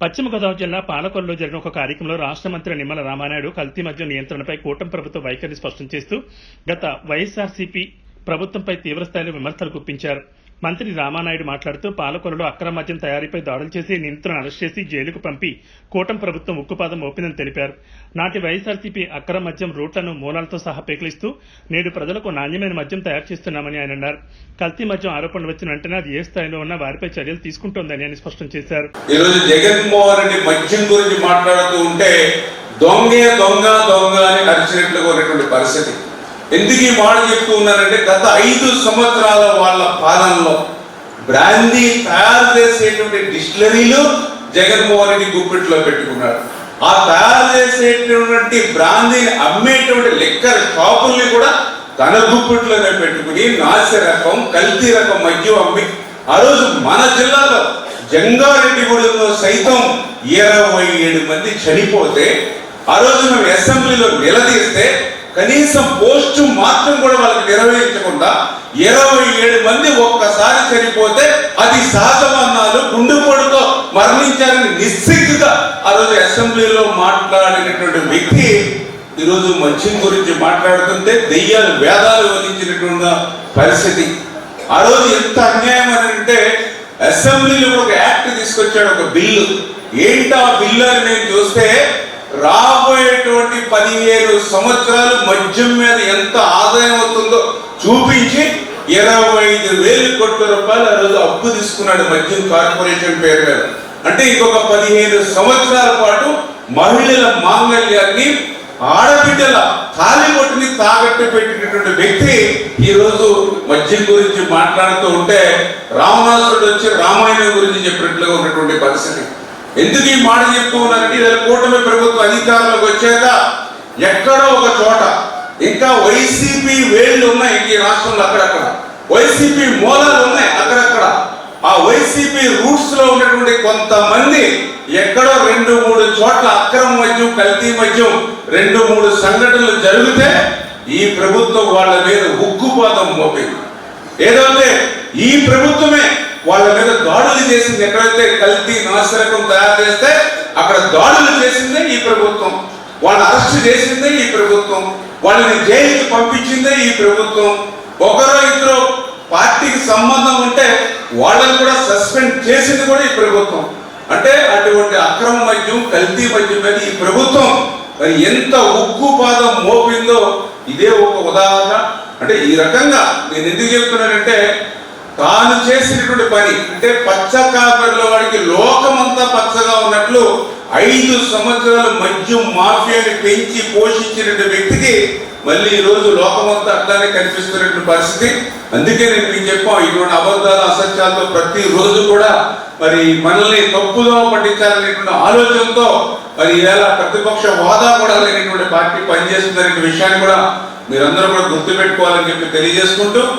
పశ్చిమ గోదావరి జిల్లా పాలకొల్లులో జరిగిన ఒక కార్యక్రమంలో రాష్ట్ర మంత్రి నిమ్మల రామానాయుడు కల్తీ మద్యం నియంత్రణపై కూటమి ప్రభుత్వ వైఖరిని స్పష్టం చేస్తూ గత వైఎస్ఆర్సీపీ ప్రభుత్వంపై తీవ్రస్థాయిలో విమర్శలు గుప్పించారు. మంత్రి రామానాయుడు మాట్లాడుతూ పాలకొలలో అక్రమ మద్యం తయారీపై దాడులు చేసి నిందితులను అరెస్ట్ చేసి జైలుకు పంపి కూటమి ప్రభుత్వం ఉక్కుపాదం మోపిందని తెలిపారు. నాటి వైఎస్ఆర్సీపీ అక్రమ మద్యం రూట్లను మూలాలతో సహా పేకిలిస్తూ నేడు ప్రజలకు నాణ్యమైన మద్యం తయారు చేస్తున్నామని ఆయన అన్నారు. కల్తీ మద్యం ఆరోపణలు వచ్చిన వెంటనే అది ఏ స్థాయిలో ఉన్నా వారిపై చర్యలు తీసుకుంటోందని ఆయన స్పష్టం చేశారు. ఈరోజు జగన్మోహన్ రెడ్డి మద్యం గురించి మాట్లాడుతూ ఉంటే దొంగే దొంగ దొంగ అని అరిచినట్లుగా ఉన్నటువంటి పరిస్థితి. ఎందుకు ఈ మాట చెప్తూ ఉన్నారంటే గత ఐదు సంవత్సరాల వాళ్ళ పాలనలో బ్రాందీ తయారు చేసేటువంటి డిస్టిలరీలు జగన్మోహన్ రెడ్డి గుప్పిట్లో పెట్టుకున్నాడు. ఆ తయారు చేసేటువంటి బ్రాందీని అమ్మేటువంటి లెక్కర్ షాపుల్ని కూడా తన గుప్పిట్లోనే పెట్టుకుని నాసి రకం కల్తీ రకం మద్యం అమ్మి ఆ రోజు మన జిల్లాలో జంగారెడ్డిగూడెంలో సైతం ఇరవై ఏడు మంది చనిపోతే ఆ రోజు మేము అసెంబ్లీలో నిలదీస్తే కనీసం పోస్టు మాత్రం కూడా వాళ్ళకి నిర్వహించకుండా ఇరవై ఏడు మంది ఒక్కసారి చనిపోతే అది సహజమన్నాలు గుండెపోటుతో మరణించారని నిస్సిగ్గుగా ఆ రోజు అసెంబ్లీలో మాట్లాడినటువంటి వ్యక్తి ఈరోజు మద్యం గురించి మాట్లాడుతుంటే దెయ్యాలు వేదాలు వదిలించినటువంటి పరిస్థితి. ఆ రోజు ఎంత అన్యాయం అని అంటే అసెంబ్లీలో ఒక యాక్ట్ తీసుకొచ్చాడు ఒక బిల్లు. ఏంటా బిల్లు అని నేను చూస్తే రాబోయేటువంటి పదిహేను సంవత్సరాలు మద్యం మీద ఎంత ఆదాయం అవుతుందో చూపించి ఇరవై ఐదు వేలు కోట్ల రూపాయలు ఆ రోజు అప్పు తీసుకున్నాడు మద్యం కార్పొరేషన్ పేరు మీద. అంటే ఇంకొక పదిహేను సంవత్సరాల పాటు మహిళల మాంగళ్యాన్ని ఆడబిడ్డల తాలిబొట్టుని తాగట్టు పెట్టినటువంటి వ్యక్తి ఈరోజు మద్యం గురించి మాట్లాడుతూ ఉంటే రావణాసురుడు వచ్చి రామాయణం గురించి చెప్పినట్లుగా ఉన్నటువంటి పరిస్థితి. ఎందుకు ఈ మాట చెప్తూ ఉన్నారంటే ఇలా కూటమి ప్రభుత్వం ఎక్కడో ఒక చోట. ఇంకా వైసీపీ వేళ్ళు ఉన్నాయి ఈ రాష్ట్రంలో అక్కడక్కడ. వైసీపీ మూలాలు ఉన్నాయి అక్కడక్కడ. ఆ వైసీపీ రూట్స్లో ఉన్నటువంటి కొంతమంది ఎక్కడో రెండు మూడు చోట్ల అక్రమ మద్యం కల్తీ మద్యం రెండు మూడు సంఘటనలు జరిగితే ఈ ప్రభుత్వం వాళ్ళ మీద ఉగ్గుపాతం మోపింది. ఏదైతే ఈ ప్రభుత్వమే వాళ్ళ మీద దాడులు చేసింది ఎక్కడైతే కల్తీ నాశరకం తయారు చేస్తే అక్కడ దాడులు చేసిందే ఈ ప్రభుత్వం. వాళ్ళని అరెస్ట్ చేసిందే ఈ ప్రభుత్వం. వాళ్ళని జైలుకి పంపించిందే ఈ ప్రభుత్వం. ఒకరో ఇద్దరు పార్టీకి సంబంధం ఉంటే వాళ్ళని కూడా సస్పెండ్ చేసింది కూడా ఈ ప్రభుత్వం. అంటే అటువంటి అక్రమ మద్యం కల్తీ మద్యం మీద ఈ ప్రభుత్వం మరి ఎంత ఉక్కుపాదం మోపిందో ఇదే ఒక ఉదాహరణ. అంటే ఈ రకంగా నేను ఎందుకు చెప్తున్నానంటే తాను చేసినటువంటి పని అంటే పచ్చ కాపర్ల వాడికి లోకమంతా పచ్చగా ఉన్నట్లు ఐదు సంవత్సరాలు మద్యం మాఫియాని పెంచి పోషించినటువంటి వ్యక్తికి మళ్ళీ ఈ రోజు లోకమంతా అట్లానే కనిపిస్తున్నటువంటి పరిస్థితి. అందుకే నేను మీకు చెప్పాం ఇటువంటి అబద్ధాలు అసత్యాలతో ప్రతి రోజు కూడా మరి మనల్ని తప్పుదో పట్టించాలనేటువంటి ఆలోచనతో మరి ఈవేళ ప్రతిపక్ష హోదా కూడా లేనటువంటి పార్టీ పనిచేస్తుందనే విషయాన్ని కూడా మీరందరూ కూడా గుర్తుపెట్టుకోవాలని చెప్పి తెలియజేసుకుంటూ